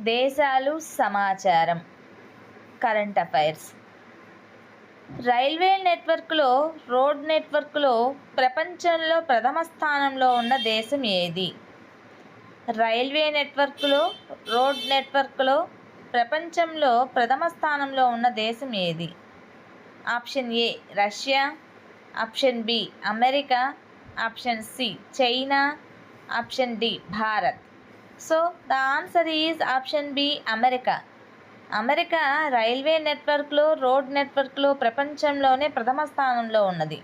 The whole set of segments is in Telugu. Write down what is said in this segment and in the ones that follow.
దేశాలు సమాచారం. Current affairs. రైల్వే నెట్వర్క్లో రోడ్ నెట్వర్క్లో ప్రపంచంలో ప్రథమ స్థానంలో ఉన్న దేశం ఏది? రైల్వే నెట్వర్క్లో రోడ్ నెట్వర్క్లో ప్రపంచంలో ప్రథమ స్థానంలో ఉన్న దేశం ఏది? Option A Russia. Option B America. Option C China. Option D Bharat. So the answer is option B America America railway నెట్వర్క్లో రోడ్ నెట్వర్క్లో ప్రపంచంలోనే ప్రథమ స్థానంలో ఉన్నది.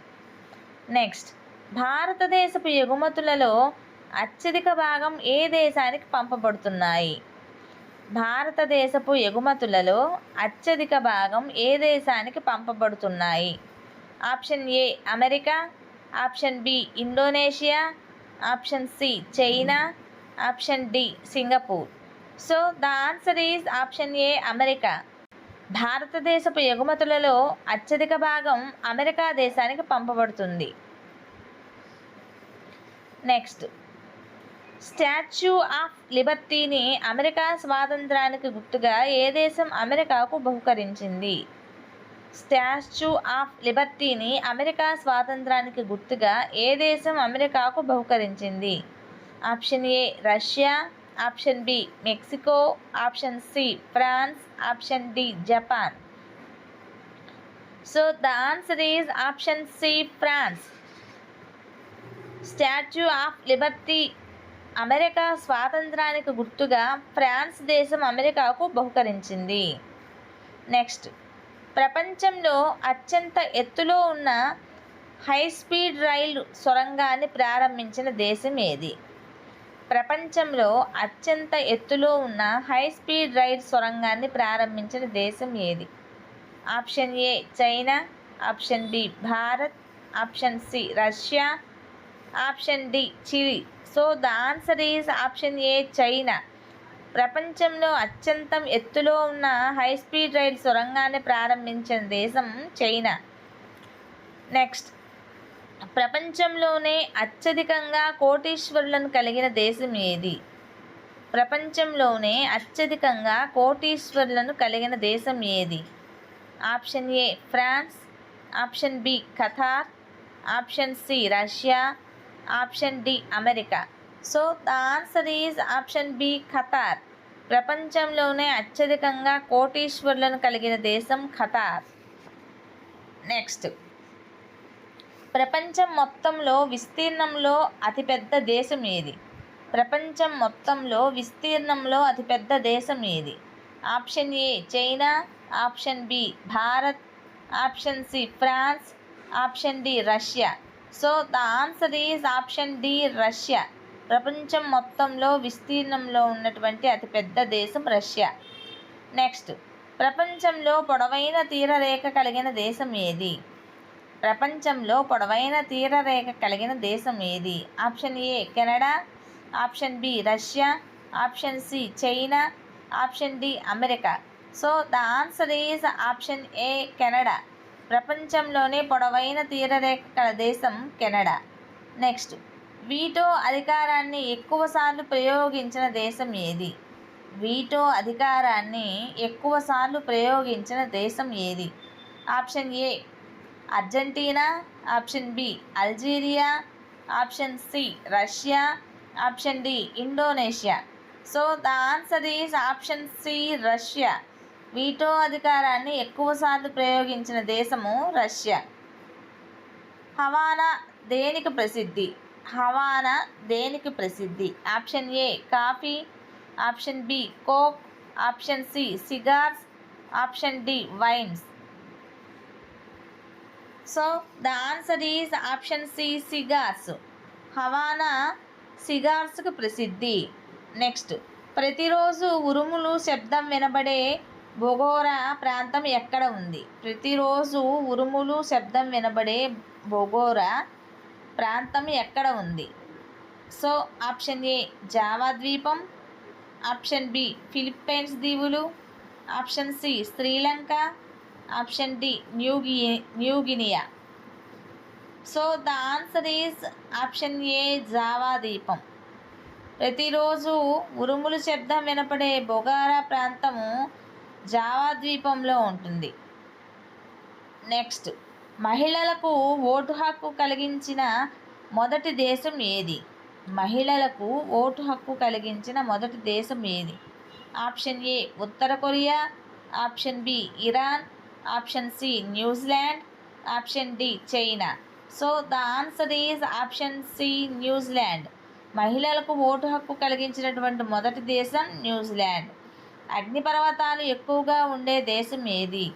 నెక్స్ట్ భారతదేశపు ఎగుమతులలో అత్యధిక భాగం ఏ దేశానికి పంపబడుతున్నాయి? భారతదేశపు ఎగుమతులలో అత్యధిక భాగం ఏ దేశానికి పంపబడుతున్నాయి? Option A America option B Indonesia option C China option D Singapore. So the answer is option A America. భారతదేశపు ఎగుమతులలో అత్యధిక భాగం అమెరికా దేశానికి పంపబడుతుంది. నెక్స్ట్. స్టాచ్యూ ఆఫ్ లిబర్టీని అమెరికా స్వాతంత్రానికి గుర్తుగా ఏ దేశం అమెరికాకు బహుకరించింది? స్టాచ్యూ ఆఫ్ లిబర్టీని అమెరికా స్వాతంత్రానికి గుర్తుగా ఏ దేశం అమెరికాకు బహుకరించింది? Option A Russia option B Mexico option C France option D Japan. So the answer is option C France. Statue of Liberty America స్వాతంత్రానికి గుర్తుగా ఫ్రాన్స్ దేశం అమెరికాకు బహుకరించింది. నెక్స్ట్ ప్రపంచంలో అత్యంత ఎత్తులో ఉన్న హై స్పీడ్ రైలు సొరంగాన్ని ప్రారంభించిన దేశం ఏది? ప్రపంచంలో అత్యంత ఎత్తులో ఉన్న హై స్పీడ్ రైల్ సొరంగాన్ని ప్రారంభించిన దేశం ఏది? Option A China. Option B Bharat. Option C Russia. Option D Chile. So the answer is option A China. ప్రపంచంలో అత్యంతం ఎత్తులో ఉన్న హై స్పీడ్ రైల్ సొరంగాన్ని ప్రారంభించిన దేశం చైనా. నెక్స్ట్ ప్రపంచంలోనే అత్యధికంగా కోటీశ్వరులను కలిగిన దేశం ఏది? ప్రపంచంలోనే అత్యధికంగా కోటీశ్వరులను కలిగిన దేశం ఏది? Option A France. Option B Qatar. Option C Russia. Option D America. So the answer is option B Qatar. ప్రపంచంలోనే అత్యధికంగా కోటీశ్వరులను కలిగిన దేశం ఖతార్. నెక్స్ట్. ప్రపంచం మొత్తంలో విస్తీర్ణంలో అతిపెద్ద దేశం ఏది? ప్రపంచం మొత్తంలో విస్తీర్ణంలో అతిపెద్ద దేశం ఏది? Option A China. Option B Bharat. Option C France. Option D Russia. So the answer is option D Russia. ప్రపంచం మొత్తంలో విస్తీర్ణంలో ఉన్నటువంటి అతిపెద్ద దేశం రష్యా. నెక్స్ట్ ప్రపంచంలో పొడవైన తీరరేఖ కలిగిన దేశం ఏది? ప్రపంచంలో పొడవైన తీరరేఖ కలిగిన దేశం ఏది? Option A Canada. Option B Russia. Option C China. Option D America. So the answer is option A Canada. ప్రపంచంలోనే పొడవైన తీరరేఖ కల దేశం కెనడా. నెక్స్ట్ వీటో అధికారాన్ని ఎక్కువసార్లు ప్రయోగించిన దేశం ఏది? వీటో అధికారాన్ని ఎక్కువసార్లు ప్రయోగించిన దేశం ఏది? Option A Argentina? Option B Algeria. Option C Russia. Option D Indonesia. So the answer is option C Russia. Veto అధికారాన్ని ఎక్కువసార్లు ప్రయోగించిన దేశము రష్యా. హవానా దేనికి ప్రసిద్ధి? హవానా దేనికి ప్రసిద్ధి? Option A coffee. Option B Coke. Option C cigars. Option D wines. So the answer is option C cigars Havana సిగార్స్కు ప్రసిద్ధి. నెక్స్ట్ ప్రతిరోజు ఉరుములు శబ్దం వినబడే బొగోరా ప్రాంతం ఎక్కడ ఉంది? ప్రతిరోజు ఉరుములు శబ్దం వినబడే బొగోరా ప్రాంతం ఎక్కడ ఉంది? సో ఆప్షన్ ఏ జావా ద్వీపం. ఆప్షన్ బి ఫిలిప్పైన్స్ దీవులు. Option C Sri Lanka. Option D new New Guinea so the answer is option A Java ద్వీపం. ప్రతిరోజు ఉరుములు శబ్దం వినపడే బొగారా ప్రాంతము జావా ద్వీపంలో ఉంటుంది. నెక్స్ట్ మహిళలకు ఓటు హక్కు కలిగించిన మొదటి దేశం ఏది? మహిళలకు ఓటు హక్కు కలిగించిన మొదటి దేశం ఏది? Option A Uttara Korea. Option B Iran. Option C New Zealand. Option D China. So the answer is option C New Zealand. మహిళలకు ఓటు హక్కు కలిగించినటువంటి మొదటి దేశం న్యూజిలాండ్. అగ్నిపర్వతాలు ఎక్కువగా ఉండే దేశం ఏది?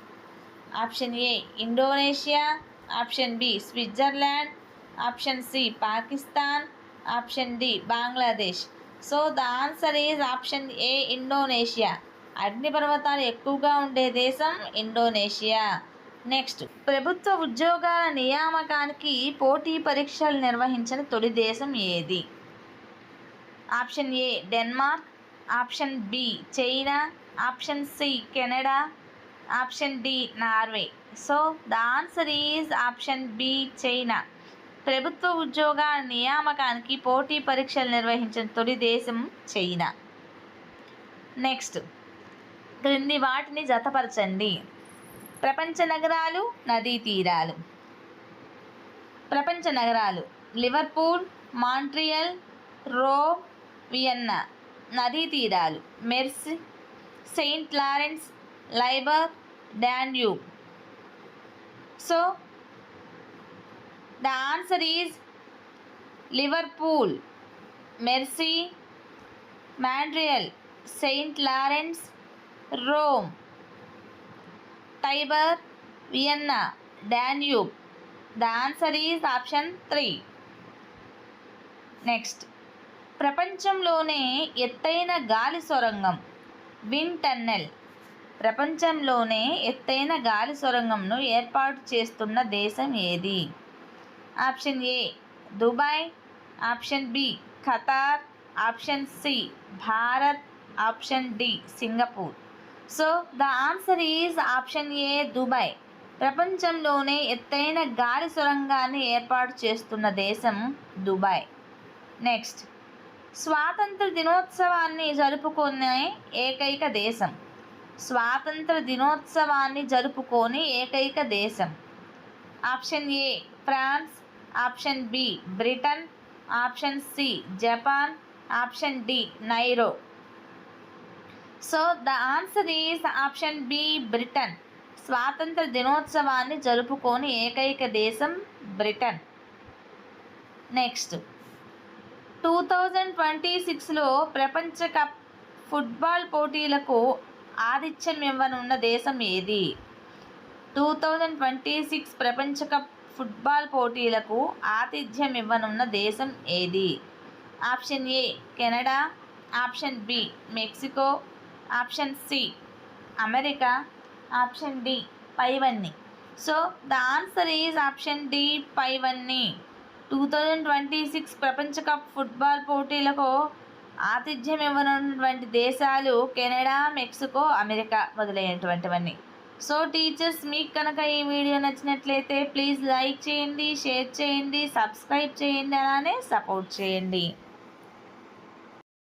Option A Indonesia. Option B Switzerland. Option C Pakistan. Option D Bangladesh. So the answer is option A Indonesia. అగ్నిపర్వతాలు ఎక్కువగా ఉండే దేశం ఇండోనేషియా. నెక్స్ట్ ప్రభుత్వ ఉద్యోగాల నియామకానికి పోటీ పరీక్షలు నిర్వహించిన తొలి దేశం ఏది? Option A Denmark. Option B China. Option C Canada. Option D Norway. So the answer is option B China. ప్రభుత్వ ఉద్యోగాల నియామకానికి పోటీ పరీక్షలు నిర్వహించిన తొలి దేశం చైనా. నెక్స్ట్ క్రింది వాటిని జతపరచండి. ప్రపంచ నగరాలు నదీ తీరాలు. ప్రపంచ నగరాలు. Liverpool Montreal Rome Vienna. నదీ తీరాలు. Mersey Saint Lawrence Tiber Danube. So the answer is Liverpool Mersey Montreal Saint Lawrence Rome Tiber Vienna Danube. The answer is option three. Next. ప్రపంచంలోనే ఎత్తైన గాలి సొరంగం విన్ టన్నెల్. ప్రపంచంలోనే ఎత్తైన గాలి సొరంగంను ఏర్పాటు చేస్తున్న దేశం ఏది? Option A Dubai. Option B Qatar. Option C Bharat. Option D Singapore. So the answer is option A Dubai ప్రపంచంలోనే ఎత్తైన గాలి సొరంగాన్ని ఏర్పాటు చేస్తున్న దేశం దుబాయ్. నెక్స్ట్ స్వాతంత్ర దినోత్సవాన్ని జరుపుకునే ఏకైక దేశం. స్వాతంత్ర దినోత్సవాన్ని జరుపుకొని ఏకైక దేశం. Option A France option B Britain option C Japan option D Nauru so the answer is option B Britain స్వాతంత్ర దినోత్సవాన్ని జరుపుకొని ఏకైక దేశం Britain next two thousand twenty సిక్స్లో ప్రపంచ కప్ ఫుట్బాల్ పోటీలకు ఆతిథ్యం ఇవ్వనున్న దేశం ఏది? టూ థౌజండ్ ట్వంటీ సిక్స్ ప్రపంచ కప్ ఫుట్బాల్ పోటీలకు ఆతిథ్యం ఇవ్వనున్న దేశం ఏది? Option A Canada option B Mexico option C. America option D పైవన్నీ. So the answer is option D పైవన్నీ. టూ థౌజండ్ ట్వంటీ సిక్స్ ప్రపంచ కప్ ఫుట్బాల్ పోటీలకు ఆతిథ్యం ఇవ్వనున్నటువంటి దేశాలు కెనడా మెక్సికో అమెరికా మొదలైనటువంటివన్నీ. సో టీచర్స్ మీకు కనుక ఈ వీడియో నచ్చినట్లయితే ప్లీజ్ లైక్ చేయండి షేర్ చేయండి సబ్స్క్రైబ్ చేయండి అలానే సపోర్ట్ చేయండి.